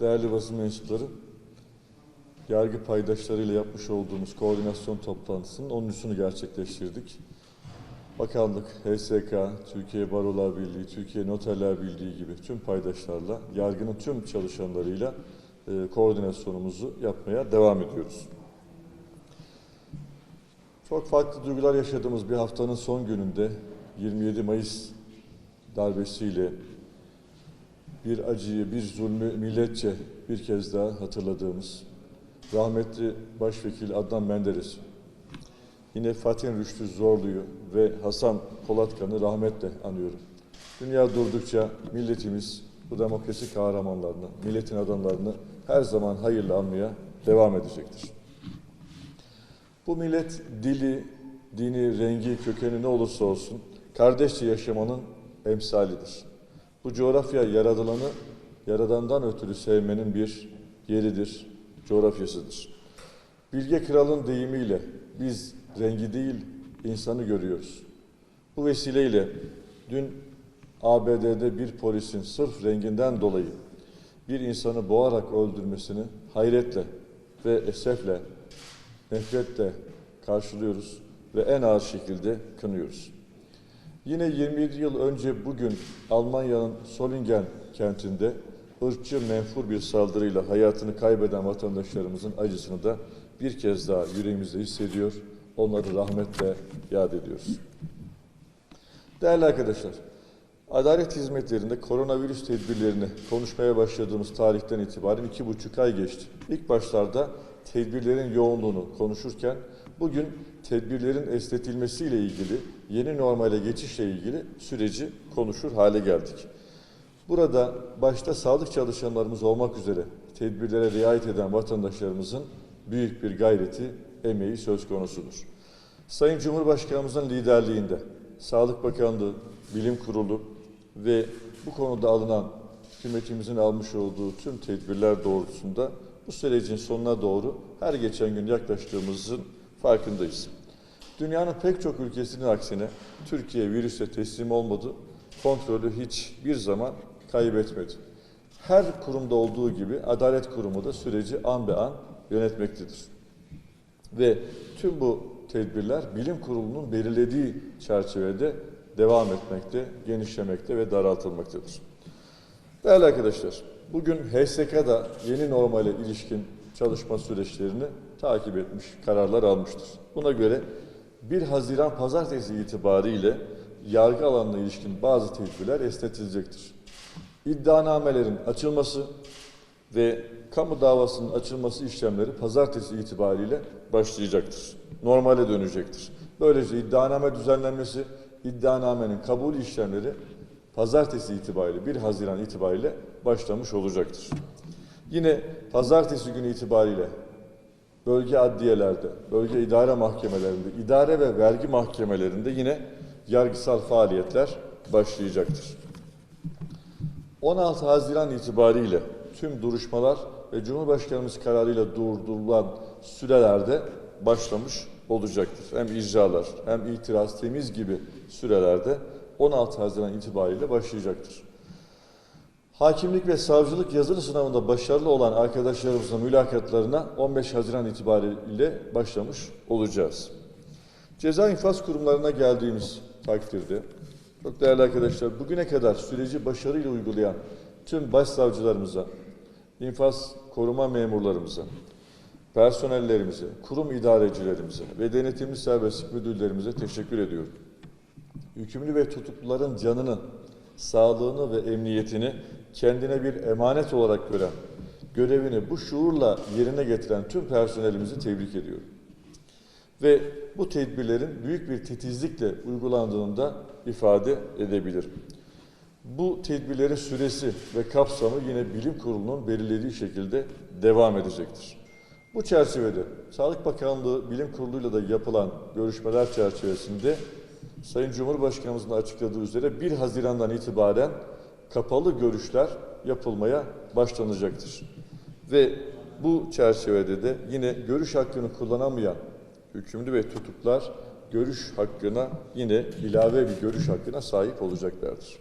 değerli basın mensupları, yargı paydaşlarıyla yapmış olduğumuz koordinasyon toplantısının 10.sunu gerçekleştirdik. Bakanlık, HSK, Türkiye Barolar Birliği, Türkiye Noterler Birliği gibi tüm paydaşlarla, yargının tüm çalışanlarıyla e, koordinasyonumuzu yapmaya devam ediyoruz. Çok farklı duygular yaşadığımız bir haftanın son gününde 27 Mayıs darbesiyle bir acıyı, bir zulmü milletçe bir kez daha hatırladığımız rahmetli Başvekil Adnan Menderes, yine Fatih Rüştü Zorlu'yu ve Hasan Polatkan'ı rahmetle anıyorum. Dünya durdukça milletimiz bu demokrasi kahramanlarını, milletin adamlarını her zaman hayırla anmaya devam edecektir. Bu millet dili, dini, rengi, kökeni ne olursa olsun kardeşçe yaşamanın emsalidir. Bu coğrafya yaradılanı yaradandan ötürü sevmenin bir yeridir, coğrafyasıdır. Bilge Kral'ın deyimiyle biz rengi değil insanı görüyoruz. Bu vesileyle dün ABD'de bir polisin sırf renginden dolayı bir insanı boğarak öldürmesini hayretle ve esefle, nefretle karşılıyoruz ve en ağır şekilde kınıyoruz. Yine 27 yıl önce bugün Almanya'nın Solingen kentinde ırkçı menfur bir saldırıyla hayatını kaybeden vatandaşlarımızın acısını da bir kez daha yüreğimizde hissediyor. Onları rahmetle yad ediyoruz. Değerli arkadaşlar, adalet hizmetlerinde koronavirüs tedbirlerini konuşmaya başladığımız tarihten itibaren iki buçuk ay geçti. İlk başlarda tedbirlerin yoğunluğunu konuşurken bugün tedbirlerin esnetilmesiyle ilgili, yeni normale geçişle ilgili süreci konuşur hale geldik. Burada başta sağlık çalışanlarımız olmak üzere tedbirlere riayet eden vatandaşlarımızın büyük bir gayreti, emeği söz konusudur. Sayın Cumhurbaşkanımızın liderliğinde Sağlık Bakanlığı, Bilim Kurulu ve bu konuda alınan hükümetimizin almış olduğu tüm tedbirler doğrultusunda bu sürecin sonuna doğru her geçen gün yaklaştığımızın farkındayız. Dünyanın pek çok ülkesinin aksine Türkiye virüse teslim olmadı, kontrolü hiçbir zaman kaybetmedi. Her kurumda olduğu gibi Adalet Kurumu da süreci an be an yönetmektedir. Ve tüm bu tedbirler bilim kurulunun belirlediği çerçevede devam etmekte, genişlemekte ve daraltılmaktadır. Değerli arkadaşlar, bugün HSK'da yeni normale ilişkin çalışma süreçlerini takip etmiş, kararlar almıştır. Buna göre 1 Haziran pazartesi itibariyle yargı alanına ilişkin bazı tedbirler esnetilecektir. İddianamelerin açılması ve kamu davasının açılması işlemleri pazartesi itibariyle başlayacaktır. Normale dönecektir. Böylece iddianame düzenlenmesi, iddianamenin kabul işlemleri pazartesi itibariyle 1 Haziran itibariyle başlamış olacaktır. Yine pazartesi günü itibariyle bölge adliyelerde, bölge idare mahkemelerinde, idare ve vergi mahkemelerinde yine yargısal faaliyetler başlayacaktır. 16 Haziran itibariyle tüm duruşmalar ve Cumhurbaşkanımız kararıyla durdurulan sürelerde başlamış olacaktır. Hem icralar hem itiraz temiz gibi sürelerde 16 Haziran itibariyle başlayacaktır. Hakimlik ve savcılık yazılı sınavında başarılı olan arkadaşlarımızın mülakatlarına 15 Haziran itibariyle başlamış olacağız. Ceza infaz kurumlarına geldiğimiz takdirde, çok değerli arkadaşlar, bugüne kadar süreci başarıyla uygulayan tüm başsavcılarımıza, infaz koruma memurlarımıza, personellerimize, kurum idarecilerimize ve denetimli serbestlik müdürlerimize teşekkür ediyorum. Hükümlü ve tutukluların canını, sağlığını ve emniyetini kendine bir emanet olarak gören, görevini bu şuurla yerine getiren tüm personelimizi tebrik ediyorum. Ve bu tedbirlerin büyük bir titizlikle uygulandığını da ifade edebilirim. Bu tedbirlerin süresi ve kapsamı yine bilim kurulunun belirlediği şekilde devam edecektir. Bu çerçevede Sağlık Bakanlığı Bilim Kurulu'yla da yapılan görüşmeler çerçevesinde Sayın Cumhurbaşkanımızın açıkladığı üzere 1 Haziran'dan itibaren kapalı görüşler yapılmaya başlanacaktır. Ve bu çerçevede de yine görüş hakkını kullanamayan hükümlü ve tutuklar görüş hakkına yine ilave bir görüş hakkına sahip olacaklardır.